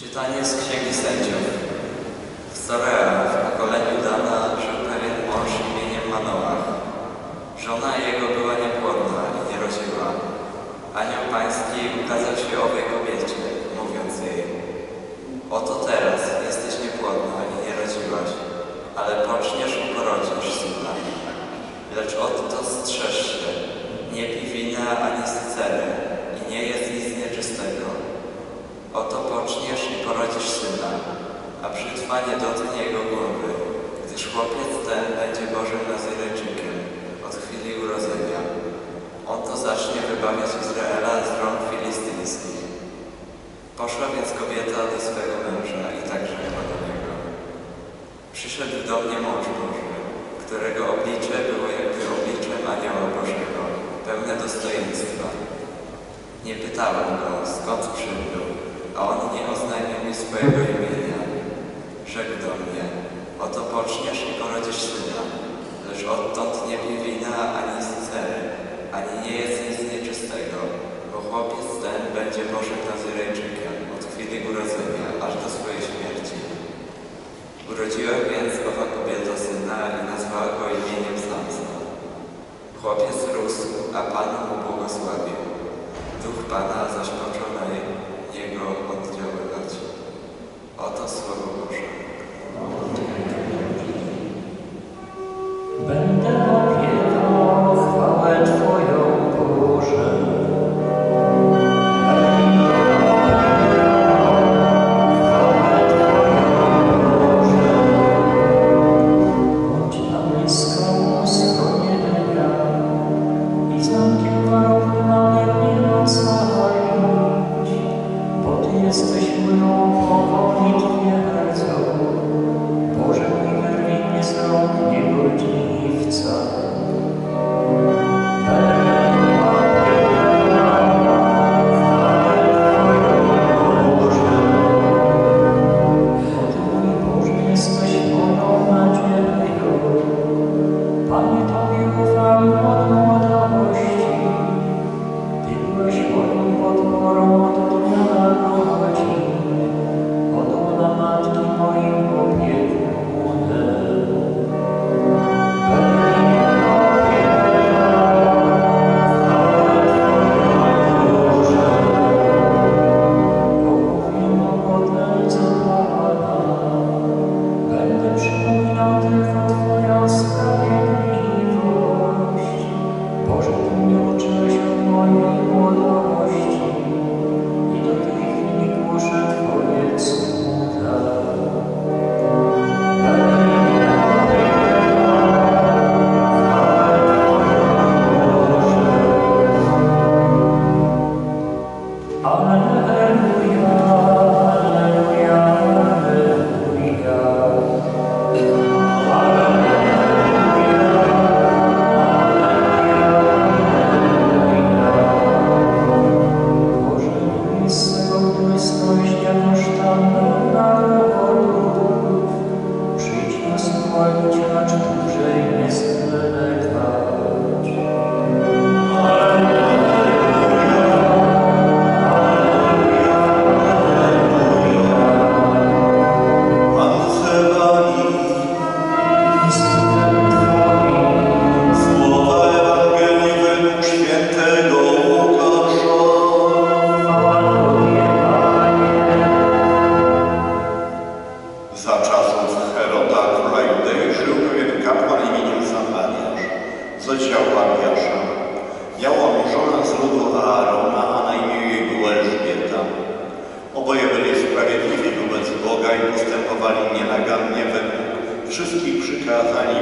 Czytanie z Księgi Sędziów. Zorea w pokoleniu Dana żył pewien mąż imieniem Manoach. Żona jego była niepłodna i nie rodziła. Anioł Pański ukazał się owej kobiecie, mówiąc jej Oto teraz jesteś niepłodna i nie rodziłaś, ale poczniesz i porodzisz syna. Lecz oto strzeż się, nie pij wina ani sycery i nie jest nic nieczystego. Oto poczniesz i porodzisz syna, a brzytwa nie dotknie jego głowy, gdyż chłopiec ten będzie Bożym Nazyrejczykiem od chwili urodzenia. On to zacznie wybawiać Izraela z rąk filistyńskich. Poszła więc kobieta do swego męża i tak rzekła do niego. Przyszedł do mnie mąż Boży, którego oblicze było jakby obliczem anioła Bożego, pełne dostojeństwa. Nie pytałem go, skąd przybył, on nie oznajmił mi swojego imienia. Rzekł do mnie, oto poczniesz i porodzisz syna, lecz odtąd nie pij wina ani sycery, ani nie jest nic nieczystego, bo chłopiec ten będzie Bożym Nazyrejczykiem od chwili urodzenia aż do swojej śmierci. Urodziła więc owa kobieta syna i nazwała go imieniem Samson. Chłopiec rósł, a Pan mu błogosławił. Duch Pana zaś począł na niego oddziaływać. Oto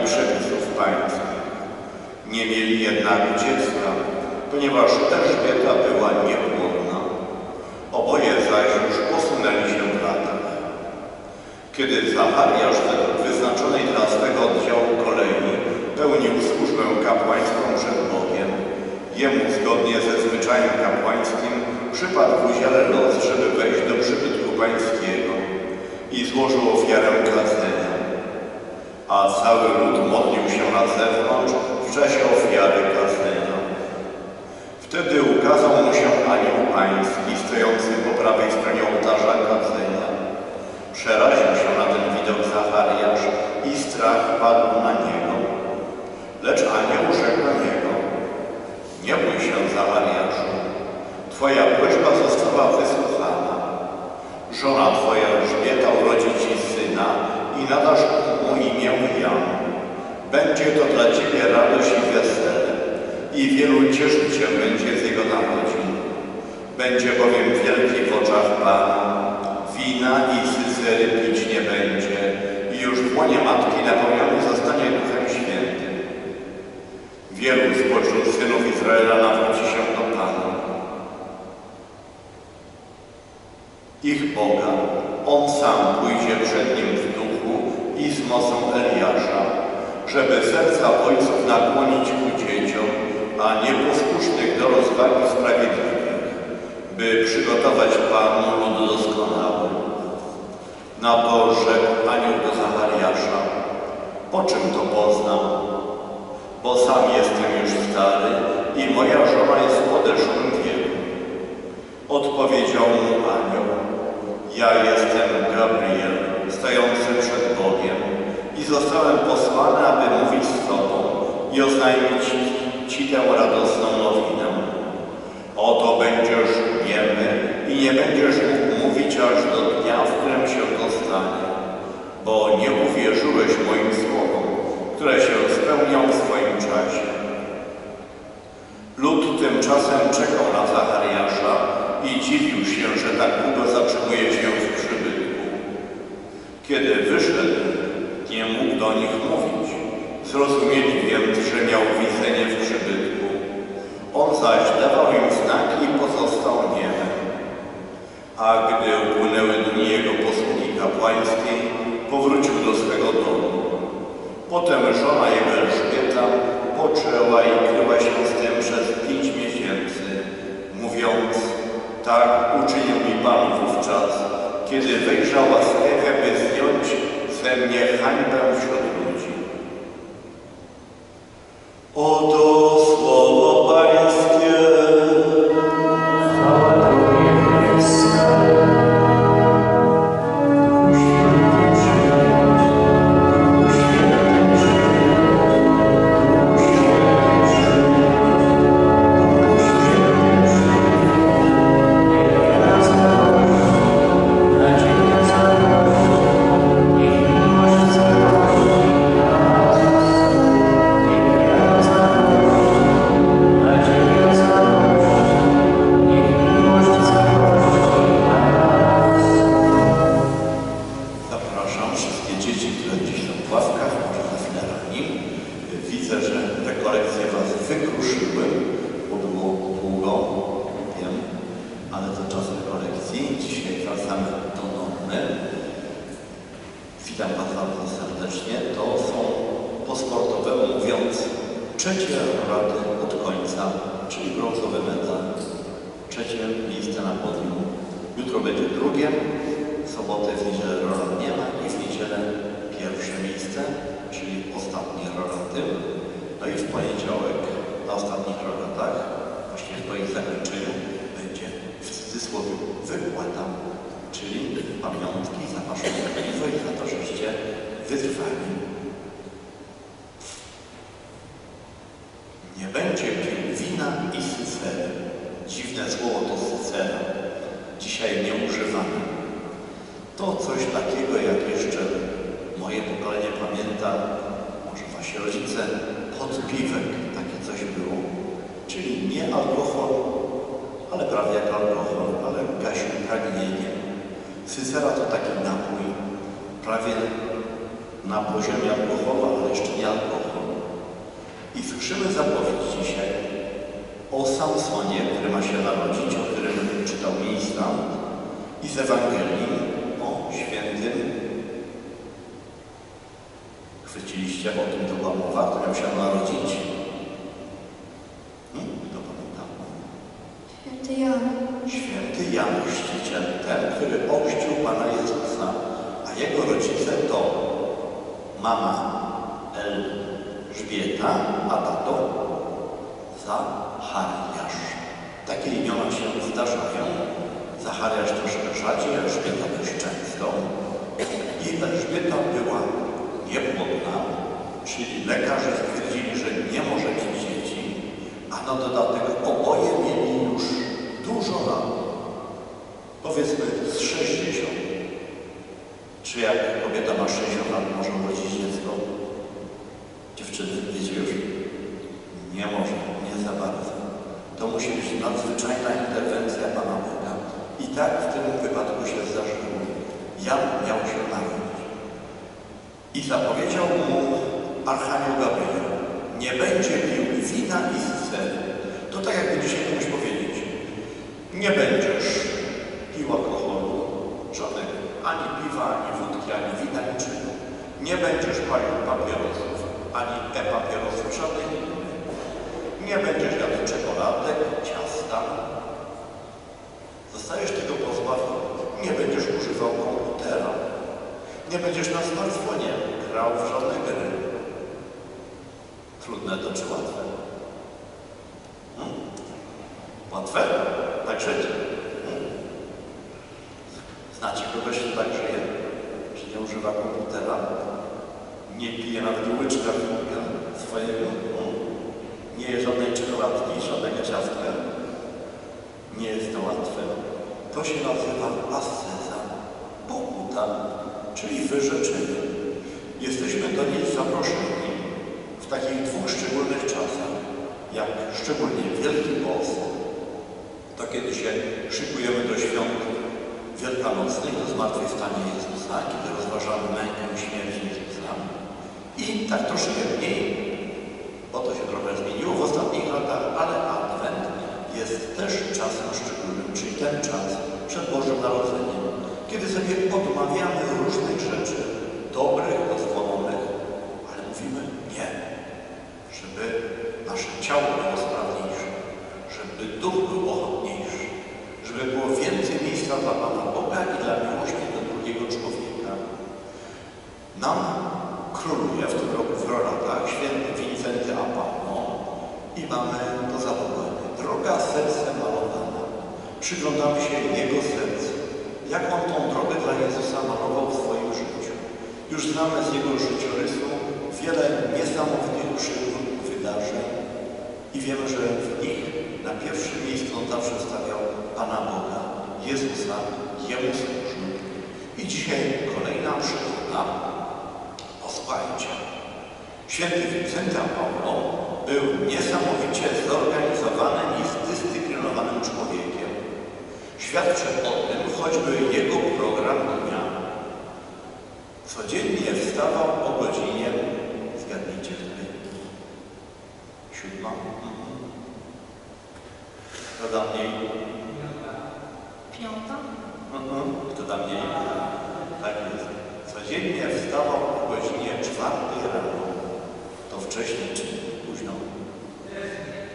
przepisów pańskich. Nie mieli jednak dziecka, ponieważ Elżbieta była niepłodna. Oboje zaś już posunęli się w latach. Kiedy Zachariasz wyznaczonej dla swego oddziału kolei pełnił służbę kapłańską przed Bogiem, jemu zgodnie ze zwyczajem kapłańskim przypadł w udziale los, żeby wejść do przybytku pańskiego i złożył ofiarę kadzenia a cały lud modlił się na zewnątrz w czasie ofiary kaszenia. Wtedy ukazał mu się anioł pański stojący po prawej stronie ołtarza kadzenia. Przeraził się na ten widok Zachariasz i strach padł na niego. Lecz anioł rzekł do niego, nie bój się Zachariaszu, twoja prośba została wysłuchana. Żona twoja Elżbieta urodzi ci syna, i nadasz mu imię Jan. Będzie to dla Ciebie radość i wesele i wielu cieszyć się będzie z jego narodzin. Będzie bowiem wielki w oczach Pana, wina i sycery pić nie będzie i już w łonie matki napełniony zostanie Duchem Świętym. Wielu spośród synów Izraela nawróci się do Pana. Ich Boga, On sam pójdzie przed Nim w i z mocą Eliasza, żeby serca ojców nakłonić ku dzieciom, a nieposłusznych do rozwagi sprawiedliwych, by przygotować Panu lud doskonały. Na rzekł anioł do Zachariasza, po czym to poznam? Bo sam jestem już stary i moja żona jest podeszłym wieku. Odpowiedział mu anioł, ja jestem Gabriel, stojący przed Bogiem i zostałem posłany, aby mówić z Tobą i oznajmić Ci tę radosną nowinę. Oto będziesz niemy i nie będziesz mógł mówić aż do dnia, w którym się to stanie, bo nie uwierzyłeś moim słowom, które się spełnią w swoim czasie. Lud tymczasem czekał na Zachariasza i dziwił się, że tak długo zatrzymuje się w przybytku. Kiedy wyszedł, nie mógł do nich mówić. Zrozumieli więc, że miał widzenie w przybytku. On zaś dawał im znaki i pozostał niemy. A gdy upłynęły dni jego posługi kapłańskiej, powrócił do swego domu. Potem żona jego Elżbieta poczęła i kryła się z tym przez pięć miesięcy, mówiąc, tak uczynił mi Pan wówczas, kiedy wejrzał łaskawie, by zdjąć ze mnie hańbę wśród ludzi. Trzecie rady od końca, czyli brązowy medal. Trzecie miejsce na podium. Jutro będzie drugie, w sobotę, w niedzielę Roland nie ma i w niedzielę pierwsze miejsce, czyli ostatnie Rolandy. No i w poniedziałek na ostatnich Rolandach, właściwie po ich zakończeniu, będzie w cudzysłowie wykłada, czyli pamiątki za Waszą i za to, żeście wytrwali. Nie będzie pił wina i sycery. Dziwne słowo to sycera. Dzisiaj nie używamy. To coś takiego, jak jeszcze moje pokolenie pamięta, może wasi rodzice, podpiwek, takie coś było. Czyli nie alkohol, ale prawie jak alkohol, ale gasił pragnienie. Sycera to taki napój, prawie na poziomie alkoholu, ale jeszcze nie alkohol. I słyszymy zapowiedź dzisiaj o Samsonie, który ma się narodzić, o którym czytał ministrant i z Ewangelii świętym. Chwyciliście o tym, to była mowa, kto miał się narodzić. Hmm? Kto pamięta? Święty Jan, Święty Jan Chrzciciel, ten, który ochrzcił Pana Jezusa, a jego rodzice to mama Elżbieta, a tato Zachariasz. Takie imiona się zdarzają. Zachariasz troszkę rzadziej, Elżbieta często. I Elżbieta była niepłodna, czyli lekarze stwierdzili, że nie może mieć dzieci, a na dodatek oboje mieli już dużo lat. Powiedzmy z 60. Czy jak kobieta ma 60 lat, może urodzić dziecko? Dziewczyny, wiecie już? Nie może, nie za bardzo. To musi być nadzwyczajna interwencja Pana Boga. I tak w tym wypadku się zdarzyło. Jan miał się narodzić. I zapowiedział mu Archanioł Gabriel, nie będzie pił wina i sceny. To tak jakby dzisiaj komuś powiedzieć, nie będziesz pił alkoholu, żadnego, ani piwa, ani wódki, ani wina, niczego. Nie będziesz palił papierosów, ani e-papierosów, innej. Nie będziesz jadł czekoladek, ciasta. Zostajesz tego pozbawiony. Nie będziesz używał komputera. Nie będziesz na smartfonie grał w żadne gry. Trudne to czy łatwe? Hmm? Łatwe? Tak żyć? Hmm? Znacie kogoś, kto tak żyje? Czy nie używa komputera? Nie pije nawet łyczka swojego? Hmm? Nie je żadnej czekoladki, żadnego ciastka? Nie jest to łatwe. To się nazywa asceza, pokuta, czyli wyrzeczenie. Jesteśmy do niej zaproszeni w takich dwóch szczególnych czasach, jak szczególnie Wielki Post, to kiedy się szykujemy do świąt wielkanocnych, do zmartwychwstania Jezusa, kiedy rozważamy mękę śmierć Jezusa. I tak troszkę mniej, bo to się trochę zmieniło w ostatnich latach, ale Adwent jest też czasem szczególnym, czyli ten czas przed Bożym Narodzeniem, kiedy sobie odmawiamy różnych rzeczy, dobrych, dozwolonych, ale mówimy nie, żeby nasze ciało było sprawniejsze, żeby duch był ochotniejszy, żeby było więcej miejsca dla Pana Boga i dla miłości do drugiego człowieka. Nam króluje w tym roku w rolatach święty Wincenty Apollo i mamy Przyglądamy się Jego sercu. Jak On tą drogę dla Jezusa malował w swoim życiu. Już znamy z Jego życiorysu wiele niesamowitych przygód, wydarzeń i wiemy, że w nich na pierwszym miejscu On zawsze stawiał Pana Boga, Jezusa, Jemu służył. I dzisiaj kolejna przygoda. Posłuchajcie. Święty Wincenty Paulo był niesamowicie zorganizowanym i zdyscyplinowanym człowiekiem. Świadczy o tym choćby jego program dnia. Codziennie wstawał o godzinie, zgadnijcie której? Siódma? Kto da mniej? Piąta? Mhm. Kto da mniej? Tak jest. Codziennie wstawał o godzinie czwartej rano. To wcześniej czy późno?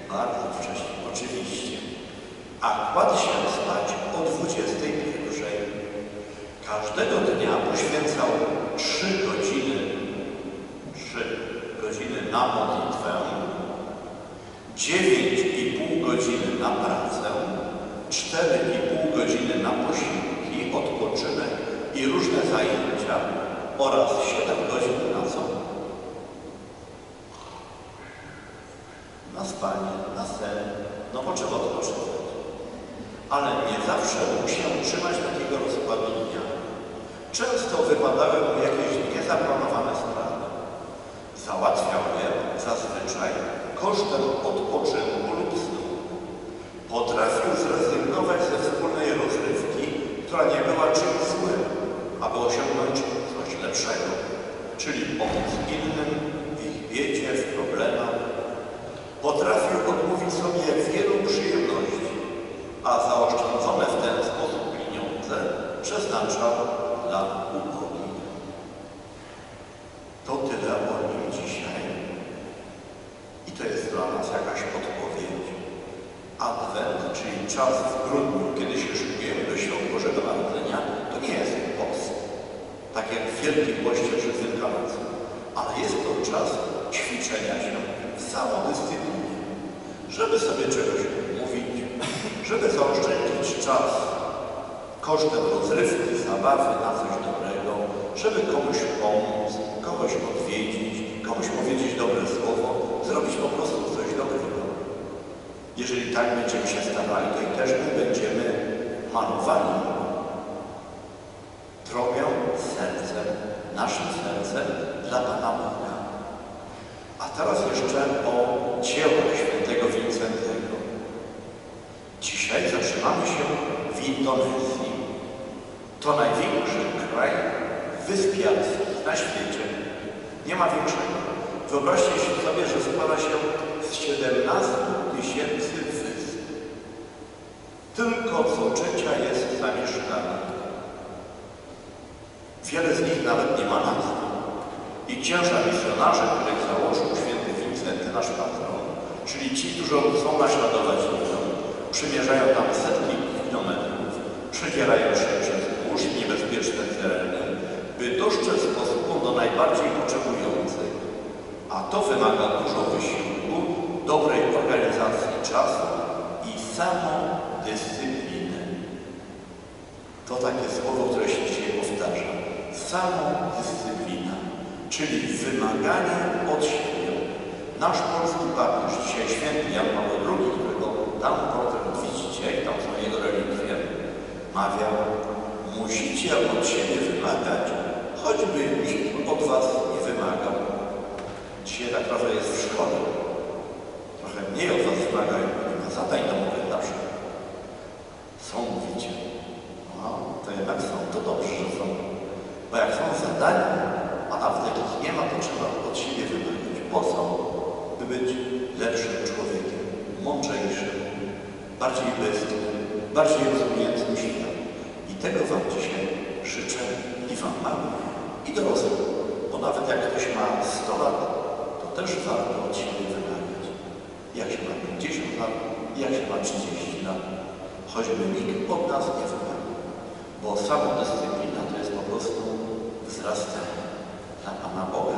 Bardzo wcześnie, oczywiście. A kładł się spać o 21. Każdego dnia poświęcał 3 godziny, 3 godziny na modlitwę, 9,5 godziny na pracę, 4,5 godziny na posiłki, odpoczynek i różne zajęcia oraz 7 godzin na co? Na spanie, na sen, no bo trzeba odpoczywać. Ale nie zawsze mógł się trzymać takiego rozkładu dnia. Często wypadały mu jakieś niezaplanowane sprawy. Załatwiał je zazwyczaj kosztem odpoczynku lub snu. Potrafił zrezygnować ze wspólnej rozrywki, która nie była czymś złym, aby osiągnąć coś lepszego, czyli pomóc innym w ich biedzie, w problemach. Potrafił odmówić sobie wielu przyjemności, a zaoszczędzone w ten sposób pieniądze przeznaczał dla ubogich. To tyle o nim dzisiaj. I to jest dla nas jakaś odpowiedź. Adwent, czyli czas w grudniu, kiedy się szykujemy do świąt Bożego Narodzenia, to nie jest post. Tak jak w Wielkim Poście czy Wielkanocy. Ale jest to czas ćwiczenia się w samodyscyplinie. Żeby sobie czegoś żeby zaoszczędzić czas kosztem rozrywki, zabawy na coś dobrego, żeby komuś pomóc, kogoś odwiedzić, komuś powiedzieć dobre słowo, zrobić po prostu coś dobrego. Jeżeli tak będziemy się starali, to i też my będziemy malowani drogę sercem, naszym sercem dla Pana Boga. A teraz jeszcze o dziełach zatrzymamy się w Indonezji. To największy kraj wyspiarski na świecie. Nie ma większego. Wyobraźcie sobie, że składa się z 17 tysięcy wysp. Tylko co trzecia jest zamieszkana. Wiele z nich nawet nie ma nazwy. I księża misjonarze, których założył święty Wincenty, nasz patron, czyli ci, którzy chcą naśladować Niego, przymierzają tam setki kilometrów, przedzierają się przez i niebezpieczne tereny, by dostrzec posługą do najbardziej potrzebujących. A to wymaga dużo wysiłku, dobrej organizacji czasu i samodyscypliny. To takie słowo, które się dzisiaj powtarza. Samodyscyplina, czyli wymaganie od siebie. Nasz polski papież, dzisiaj święty Jan Paweł II, którego tam portret widzicie i tam są jego relikwie, mawiał, musicie od siebie wymagać, choćby nikt od was nie wymagał. Dzisiaj tak trochę jest w szkole. Trochę mniej od was wymagają, ma zadań domowych na przykład. Są, mówicie. No, to jednak są, to dobrze, że są. Bo jak są zadania, a nawet jak ich nie ma, to trzeba od siebie wymagać. Po co? By być lepszym człowiekiem, mądrzejszym, bardziej bystrym, bardziej. I tego Wam dzisiaj życzę i Wam małym, i dorosłym. Bo nawet jak ktoś ma 100 lat, to też warto od siebie wymagać. Jak się ma 50 lat, jak się ma 30 lat. Choćby nikt od nas nie wymaga. Bo samodyscyplina to jest po prostu wzrastanie dla Pana Boga